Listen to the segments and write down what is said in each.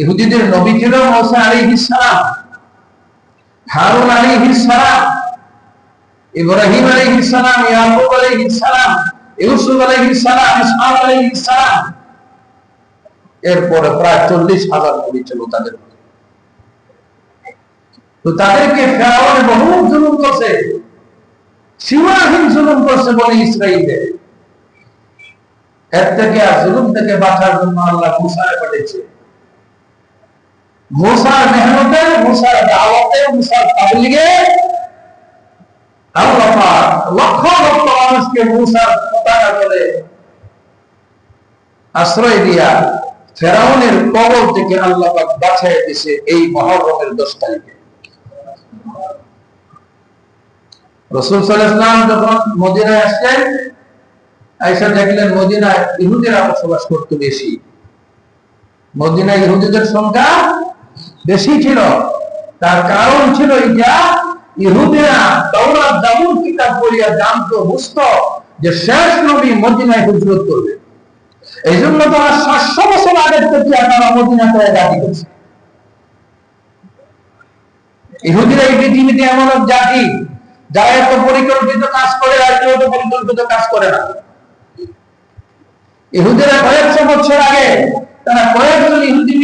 ইহুদিদের নবী ছিল মোসা আলাইহিস সালাম, হারুন আলাইহিস সালাম, ইব্রাহিম আলাইহিস সালাম, ইয়াকুব আলাইহিস সালাম, ইউসুফ আলাইহিস সালাম, ইসহাক আলাইহিস সালাম। এরপরে প্রায় চল্লিশ হাজার নবী ছিল তাদের তো তাদেরকে ফেরাউন বহু জুলুম করছে, সীমাহীন জুলুম করছে বলে ইসরায়েলে এর থেকে আর জুলুম থেকে বাঁচার জন্য আল্লাহ মুসায় পাঠিয়েছে। মুসার মেহনতে মুসার দাওয়াতে মুসার তাবলিগে আল্লাহ লক্ষ লক্ষ মানুষকে মুসার পতাকা করে আশ্রয় দিয়া ফেরাউনের থেকে আল্লাহ পাক এই মহরমের দশ তারিখে। রসুল সাল্লাম যখন মদিনায় আসলেন আইসা দেখলেন মদিনায় ইহুদিরা বসবাস করতো বেশি। মদিনায় ইহুদিদের সংখ্যা বেশি ছিল। তার কারণ ছিল এটা ইহুদিরা কিতাব পড়িয়া বুঝতো যে শেষ নবী মদিনায় হুজরত করবে। এই জন্য তারা সাতশো বছর আগের থেকে তারা মদিনাতে জাতি করছে ইহুদিরা এই পৃথিবীতে এমন জাতি যারা এত পরিকল্পিত কাজ করে আর কেউ তো পরিকল্পিত কাজ করে না। ইহুদিরা কয়েকশো বছর আগে তারা কয়েকজন ইহুদি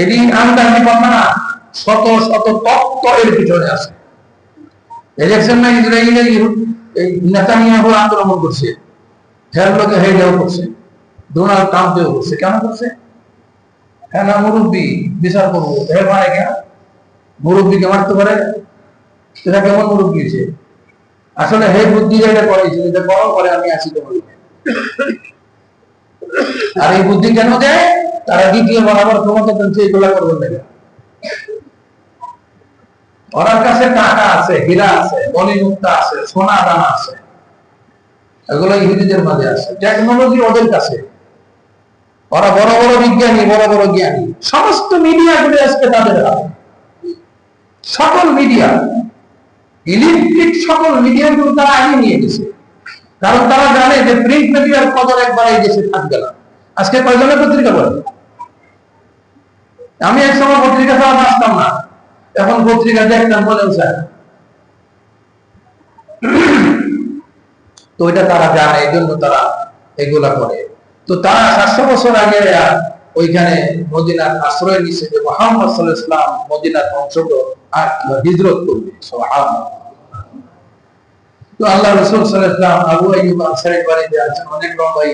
এটি আন্দাজি কথা না, শত শত তত্ত্ব এর পিছনে আছে। না আক্রমণ করছে। হের করছে। ডোনাল্ড ট্রাম্প দেও করছে। কেন করছে? মুরব্বী বিচার করব? হে ভাই কেন মুরব্বীকে মারতে পারে? সেটা কেমন মুরব্বী হয়েছে আসলে হে বুদ্ধি যেটা করেছে এটা আমি আসি তো বলি আর এই বুদ্ধি কেন দেয়? তারা দ্বিতীয় বরাবর ক্ষমতা পেয়েছে এগুলা করবেন না ওনার কাছে টাকা আছে, হীরা আছে বলিমুক্তা আছে, সোনা দানা আছে। এগুলো ইহুদিদের মাঝে আছে। টেকনোলজি ওদের কাছে। ওরা বড় বড় বিজ্ঞানী, বড় বড় জ্ঞানী। সমস্ত মিডিয়া গুলো আজকে তাদের হাতে। সকল মিডিয়া ইলেকট্রিক সকল মিডিয়া গুলো তারা আগে নিয়ে গেছে। কারণ তারা জানে যে প্রিন্ট মিডিয়ার কদর একবার এই দেশে থাকবে না। আজকে কয়জনের পত্রিকা পড়ে আমি এক সময় পত্রিকা ছাড়া বাঁচতাম না। এখন পত্রিকা দেখতাম বলেও স্যার। তো এটা তারা জানে, এই জন্য তারা এগুলা করে। তো তারা সাতশো বছর আগে ওইখানে মদিনার আশ্রয় নিচ্ছে যে মোহাম্মদ সাল্লাহ ইসলাম মদিনার অংশগ্রহণ আর হিজরত করবে তো আল্লাহ রসুল সাল্লাহ ইসলাম আবু আইব আনসারের বাড়িতে আছেন, অনেক লম্বাই